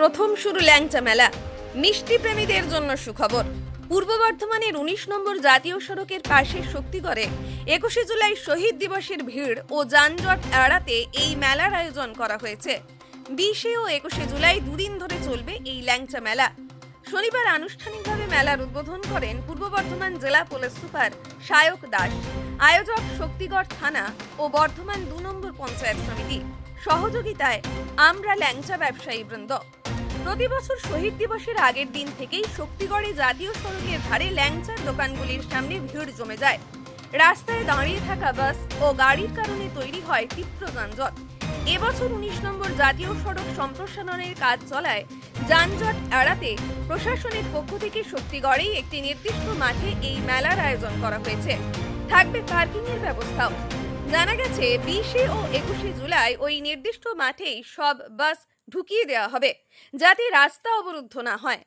প্রথম শুরু ল্যাংচা মেলা। মিষ্টি প্রেমীদের জন্য সুখবর। পূর্ব বর্ধমানের উনিশ নম্বর জাতীয় সড়কের পাশে শক্তিগড়ে একুশে জুলাই শহীদ দিবসের ভিড় ও যানজট এড়াতে এই মেলার আয়োজন করা হয়েছে। বিশে ও একুশে জুলাই দুদিন ধরে চলবে এই ল্যাংচা মেলা। শনিবার আনুষ্ঠানিকভাবে মেলার উদ্বোধন করেন পূর্ব বর্ধমান জেলা পুলিশ সুপার সায়ক দাস। আয়োজক শক্তিগড় থানা ও বর্ধমান দু নম্বর পঞ্চায়েত সমিতি। সহযোগিতায় আমরা ল্যাংচা ব্যবসায়ী বৃন্দ। প্রতি বছর শহীদ দিবসের আগের দিন থেকেই শক্তিগড়ে জাতীয় সড়কের ধারে ল্যাংচার দোকানগুলির সামনে ভিড় জমে যায়। রাস্তায় দাঁড়িয়ে থাকা বাস ও গাড়ির কারণে তৈরি হয় তীব্র যানজট। এবছর উনিশ নম্বর জাতীয় সড়ক সম্প্রসারণের কাজ চলায় যানজট এড়াতে প্রশাসনের পক্ষ থেকে শক্তিগড়েই একটি নির্দিষ্ট মাঠে এই মেলার আয়োজন করা হয়েছে। থাকবে পার্কিং এর ব্যবস্থাও। জানা গেছে, বিশে ও একুশে জুলাই ওই নির্দিষ্ট মাঠেই সব বাস ঢুকিয়ে দেওয়া হবে, যাতে রাস্তা অবরুদ্ধ না হয়।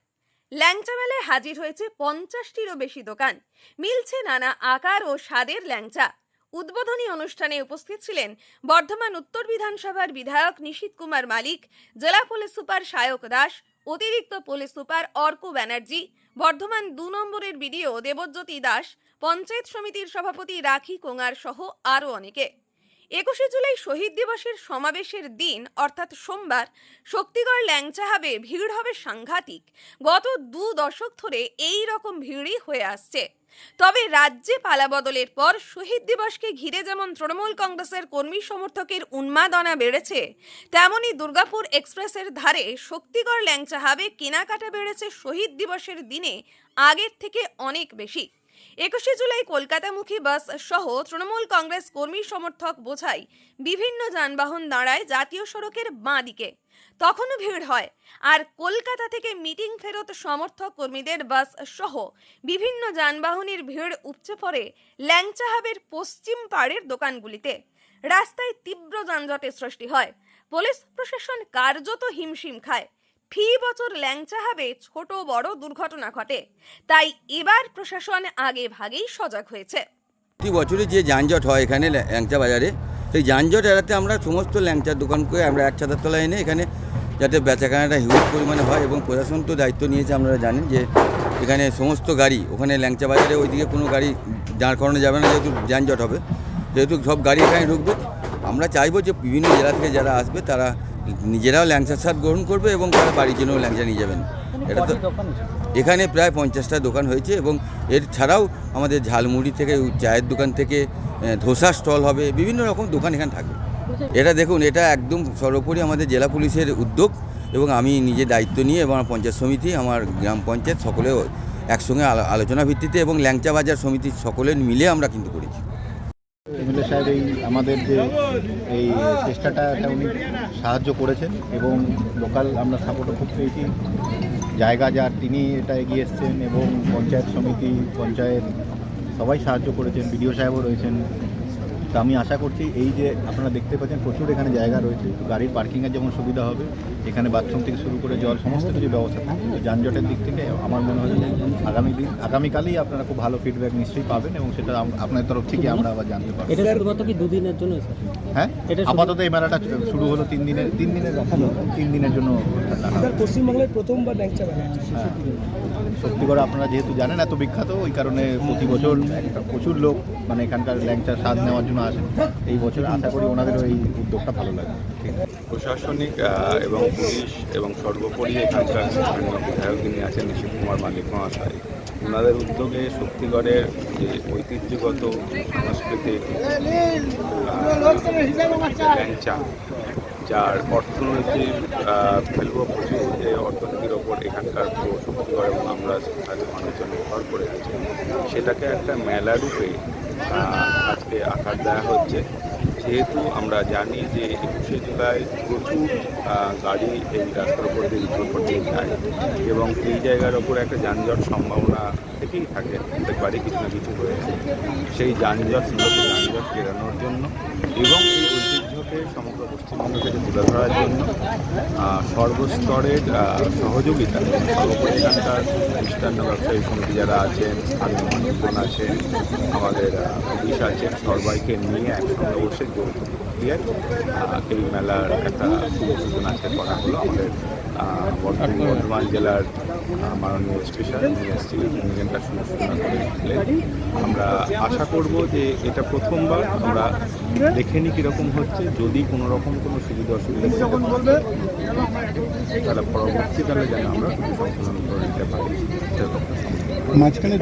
ল্যাংচা মেলায় হাজির হয়েছে পঞ্চাশটিরও বেশি দোকান। মিলছে নানা আকার ও স্বাদের ল্যাংচা। উদ্বোধনী অনুষ্ঠানে উপস্থিত ছিলেন বর্ধমান উত্তর বিধানসভার বিধায়ক নিশীত কুমার মালিক, জেলা পুলিশ সুপার সায়ক দাস, অতিরিক্ত পুলিশ সুপার অর্ক ব্যানার্জি, বর্ধমান দু নম্বরের বিডিও দেবজ্যোতি দাস, পঞ্চায়েত সমিতির সভাপতি রাখি কোঙার সহ আরও অনেকে। একুশে জুলাই শহীদ দিবসের সমাবেশের দিন, অর্থাৎ সোমবার, শক্তিগড় ল্যাংচা হবে ভিড় হবে সাংঘাতিক। গত দু দশক ধরে এই রকম ভিড়ই হয়ে আসছে। তবে রাজ্যে পালাবদলের পর শহীদ দিবসকে ঘিরে যেমন তৃণমূল কংগ্রেসের কর্মী সমর্থকের উন্মাদনা বেড়েছে, তেমনি দুর্গাপুর এক্সপ্রেসের ধারে শক্তিগড় ল্যাংচা হবে কেনাকাটা বেড়েছে শহীদ দিবসের দিনে আগের থেকে অনেক বেশি। একুশে জুলাই কলকাতামুখী বাস সহ তৃণমূল কংগ্রেস কর্মী সমর্থক বোঝাই বিভিন্ন যানবাহন দাঁড়ায় জাতীয় সড়কের বাঁ দিকে তখনও ভিড় হয়। আর কলকাতা থেকে মিটিং ফেরত সমর্থক কর্মীদের বাস সহ বিভিন্ন যানবাহনের ভিড় উপচে পড়ে ল্যাংচাহাবের পশ্চিম পাড়ের দোকানগুলিতে। রাস্তায় তীব্র যানজটের সৃষ্টি হয়। পুলিশ প্রশাসন কার্যত হিমশিম খায়। ফি বছর ল্যাংচা হবে ছোট বড় দুর্ঘটনা ঘটে। তাই এবার প্রশাসন আগে ভাগেই সজাগ হয়েছে। প্রতি বছরই যে যানজট হয় এখানে ল্যা- ল্যাংচা বাজারে, সেই যানজট এড়াতে আমরা সমস্ত ল্যাংচার দোকান করে আমরা এক ছাতার তলায় এনে এখানে যাতে বেচাকেনাটা হিউজ পরিমাণে হয় এবং প্রশাসন তো দায়িত্ব নিয়েছে, আপনারা জানেন যে এখানে সমস্ত গাড়ি, ওখানে ল্যাংচা বাজারে ওইদিকে কোনো গাড়ি দাঁড় করানো যাবে না যেহেতু যানজট হবে। যেহেতু সব গাড়ি এখানে ঢুকবে, আমরা চাইব যে বিভিন্ন জেলা থেকে যারা আসবে তারা নিজেরাও ল্যাংচার স্বাদ গ্রহণ করবে এবং তারা বাড়ির জন্যও ল্যাংচা নিয়ে যাবেন। এটা তো এখানে প্রায় পঞ্চাশটা দোকান হয়েছে এবং এর ছাড়াও আমাদের ঝালমুড়ি থেকে চায়ের দোকান থেকে ধোসা স্টল হবে বিভিন্ন রকম দোকান এখানে থাকবে। এটা দেখুন এটা একদম সর্বোপরি আমাদের জেলা পুলিশের উদ্যোগ এবং আমি নিজে দায়িত্ব নিয়ে এবং আমার পঞ্চায়েত সমিতি আমার গ্রাম পঞ্চায়েত সকলে একসঙ্গে আলো- আলোচনা ভিত্তিতে এবং ল্যাংচা বাজার সমিতি সকলে মিলে আমরা কিন্তু করেছি। এমএলএ সাহেব এই আমাদের যে এই চেষ্টাটা এটা উনি সাহায্য করেছেন এবং লোকাল আমরা সাপোর্টও খুব পেয়েছি। জায়গা যার তিনি এটা এগিয়ে এসছেন এবং পঞ্চায়েত সমিতি, পঞ্চায়েত সবাই সাহায্য করেছেন, বিডিও সাহেবও রয়েছেন। তো আমি আশা করছি এই যে আপনারা দেখতে পাচ্ছেন প্রচুর এখানে জায়গা রয়েছে। গাড়ির পার্কিংয়ের যেমন সুবিধা হবে এখানে বাথরুম থেকে শুরু করে জল সমস্ত কিছু ব্যবস্থা থাকবে। তো যানজটের দিক থেকে আমার মনে হয় যে আগামী দিন আগামীকালেই আপনারা খুব ভালো ফিডব্যাক নিশ্চয়ই পাবেন এবং সেটা আপনাদের তরফ থেকে আমরা আবার জানতে পারব। এটা শুধুমাত্র কি দুদিনের জন্য হ্যাঁ? আপাতত এই মেলাটা শুরু হলো তিন দিনের তিন দিনের তিন দিনের জন্য। পশ্চিমবাংলায় প্রথমবার মেলা। হ্যাঁ। সত্যিগড় আপনারা যেহেতু জানেন এত বিখ্যাত ওই কারণে প্রতি বছর একটা প্রচুর লোক মানে এখানকার ল্যাংচার স্বাদ নেওয়ার জন্য আসেন এই বছর আশা করি ওনাদেরও এই উদ্যোগটা ভালো লাগে প্রশাসনিক এবং পুলিশ এবং সর্বোপরি এখানকার বিধায়ক যিনি আছেন নিশীথ কুমার মালিক মহাশয়। ওনাদের উদ্যোগে শক্তিগড়ের যে ঐতিহ্যগত সাংস্কৃতিক যার অর্থনৈতিক ফেলব প্রচুর যে অর্থনীতির ওপর এখানকার শক্তিগড় এবং আমরা মানুষজন নির্ভর করে সেটাকে একটা মেলা রূপে আজকে আকার দেওয়া হচ্ছে। যেহেতু আমরা জানি যে একুশে জুলাই প্রচুর গাড়ি এই রাস্তার উপর দিয়ে উত্তর করতে যায় এবং এই জায়গার ওপর একটা যানজট সম্ভাবনা থেকেই থাকে। প্রত্যেকবারই কিছু না কিছু হয়েছে। সেই যানজট যানজট এড়ানোর জন্য এবং সমগ্র পশ্চিমবঙ্গ থেকে তুলে ধরার জন্য সর্বস্তরের সহযোগিতা। সর্বোপরি এখানকার মিষ্টান্ন ব্যবসায়ী সমিতি যারা আছেন স্থানীয় আছেন, আমাদের পুলিশ আছেন, সবাইকে নিয়ে একসঙ্গে বসে যৌথ দিয়ে এই মেলার একটা শুভ সূচনা আজকে করা হলো আমাদের আহ, বর্ধমান জেলার মাননীয় স্পেশাল উনি এসেছিলেন এখানটা শুভ সূচনা করেছিলেন আমরা আশা করব যে এটা প্রথমবার আমরা দেখে নিই কীরকম হচ্ছে যদি কোনো রকম কোনো সুবিধা অসুবিধা থাকে, তাহলে পরবর্তীকালে যেন আমরা সংশোধন করে নিতে পারি সেরকম মাঝখানে